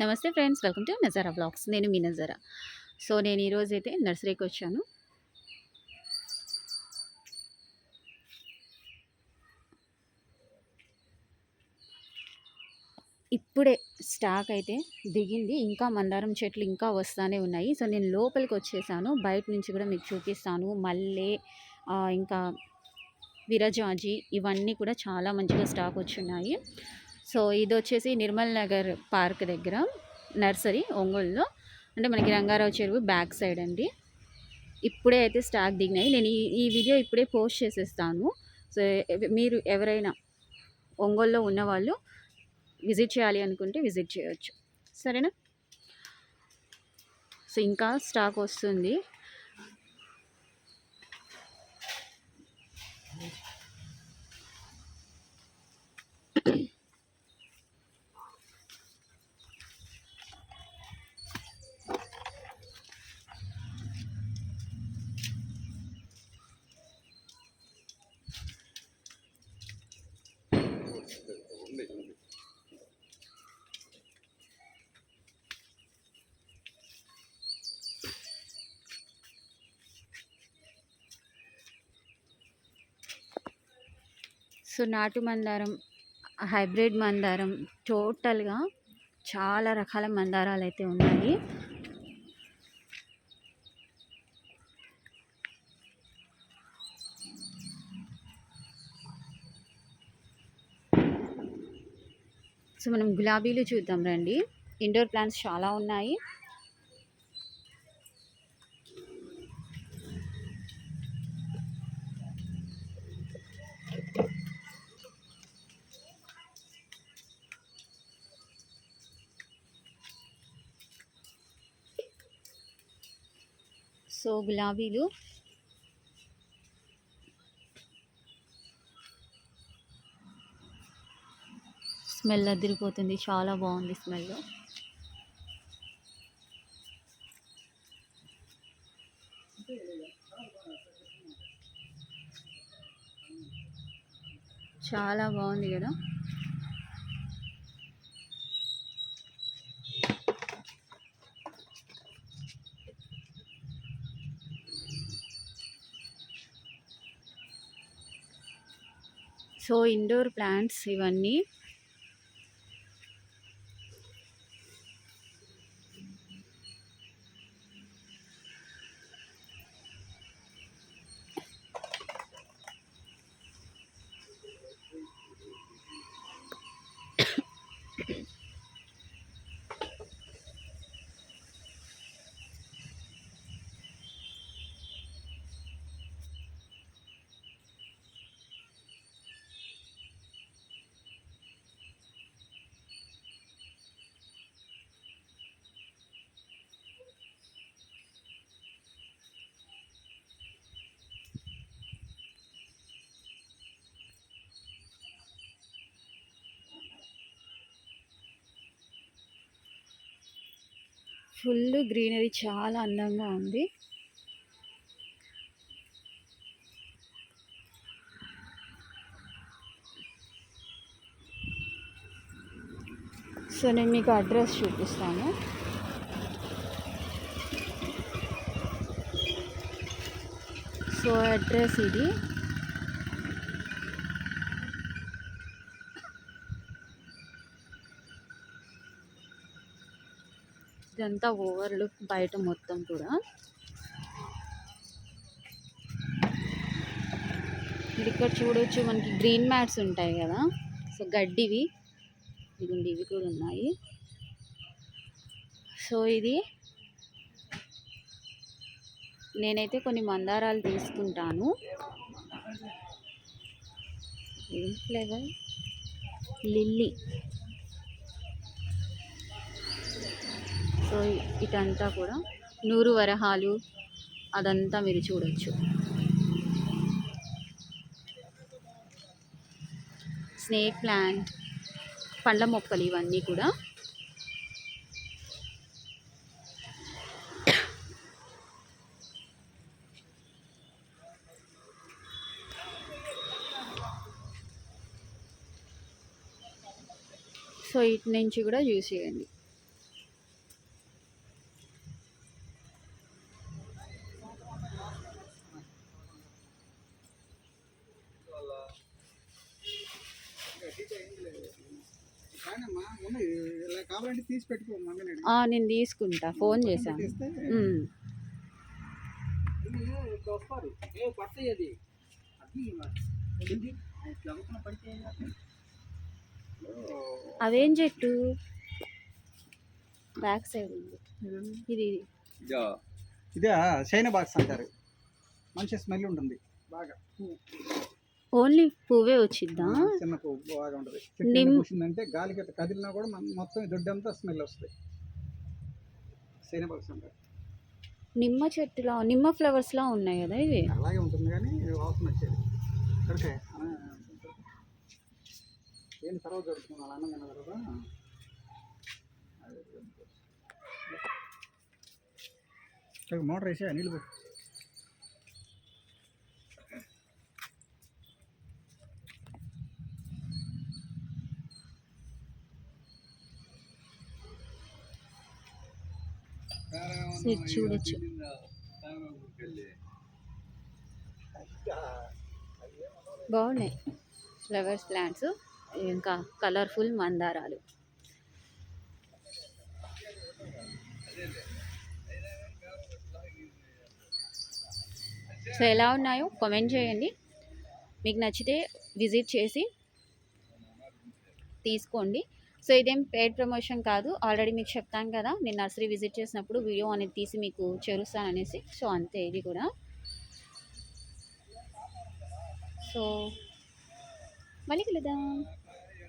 నమస్తే friends welcome to Nazara blogs నేను మీ నజారా. సో నేను ఈరోజు అయితే నర్సరీకి వచ్చాను. ఇప్పుడే స్టాక్ అయితే దిగింది. ఇంకా మందారం చెట్లు ఇంకా వస్తూనే ఉన్నాయి. సో నేను లోపలికి వచ్చేసాను. బయట నుంచి కూడా మీకు చూపిస్తాను. మల్లె ఇంకా విరజాజి ఇవన్నీ కూడా చాలా మంచిగా స్టాక్ వచ్చున్నాయి సో ఇది వచ్చేసి నిర్మల్ నగర్ పార్క్ దగ్గర నర్సరీ ఒంగోలులో. అంటే మనకి రంగారావు చెరువు బ్యాక్ సైడ్ అండి. ఇప్పుడే అయితే స్టాక్ దిగినాయి. నేను ఈ ఈ వీడియో ఇప్పుడే పోస్ట్ చేసేస్తాను. సో మీరు ఎవరైనా ఒంగోలులో ఉన్నవాళ్ళు విజిట్ చేయాలి అనుకుంటే విజిట్ చేయొచ్చు. సరేనా? సో ఇంకా స్టాక్ వస్తుంది. సో నాటు మందారం హైబ్రిడ్ మందారం టోటల్గా చాలా రకాల మందారాలు అయితే ఉన్నాయి. సో మనం గులాబీలు చూద్దాం రండి. ఇండోర్ ప్లాంట్స్ చాలా ఉన్నాయి. సో గులాబీలు. స్మెల్ అదిరిపోతుంది. చాలా బాగుంది స్మెల్. చాలా బాగుంది కదా. సో ఇండోర్ ప్లాంట్స్ ఇవన్నీ ఫుల్ గ్రీనరీ చాలా అందంగా ఉంది. సో నేను మీకు అడ్రస్ చూపిస్తాను. సో అడ్రస్ ఇది. ఇదంతా ఓవర్ లుక్ బయట మొత్తం కూడా. ఇక్కడ చూడొచ్చు మనకి గ్రీన్ మ్యాట్స్ ఉంటాయి కదా. సో గడ్డివి. ఇదిగోండి ఇవి కూడా ఉన్నాయి. సో ఇది నేనైతే కొన్ని మందారాలు తీసుకుంటాను. ఏం ఫ్లేవర్ లిల్లీ. సో ఇటంతా కూడా నూరు వరహాలు అదంతా మీరు చూడొచ్చు. స్నేక్ ప్లాంట్ పండ్ల మొక్కలు ఇవన్నీ కూడా. సో ఇటు నుంచి కూడా చూసేయండి అవ్వకుండా పడితే ఏం చేస్తారు? అవేం చెట్టు? బ్యాక్ సైడ్ ఉంది. ఇది ఇదే. చైనా బాక్స్ అంటారు. మంచి స్మెల్ ఉంటుంది. బాగా. ఓన్లీ పువ్వే వచ్చిద్దా? చిన్న పువ్వు బాగా ఉంటుంది. చెట్టు పూసిందంటే గాలికి కదిలినా కూడా మొత్తం దొడ్డంతా స్మెల్ వస్తుంది. అంటారు. నిమ్మ చెట్టులా నిమ్మ ఫ్లవర్స్ లా ఉన్నాయి కదా ఇవి? అలాగే ఉంటుంది కానీ వాసన వచ్చేది. కరెక్టే ఏంటి తర్వాత దొరుకుతుంది అలా అన్నం తిన్న తర్వాత? మోటార్ వేసి నీళ్ళు పెట్టు చూడొచ్చు. బాగున్నాయి. ఫ్లవర్స్ ప్లాంట్స్ ఇంకా కలర్ఫుల్ మందారాలు. సో ఎలా ఉన్నాయో కామెంట్ చేయండి. మీకు నచ్చితే విజిట్ చేసి తీసుకోండి. సో ఇదేం పెయిడ్ ప్రమోషన్ కాదు. ఆల్రెడీ మీకు చెప్తాను కదా నేను నర్సరీ విజిట్ చేసినప్పుడు వీడియో అనేది తీసి మీకు చేరుస్తాననేసి సో అంతే ఇది కూడా. సో మళ్ళీ కలుద్దాం.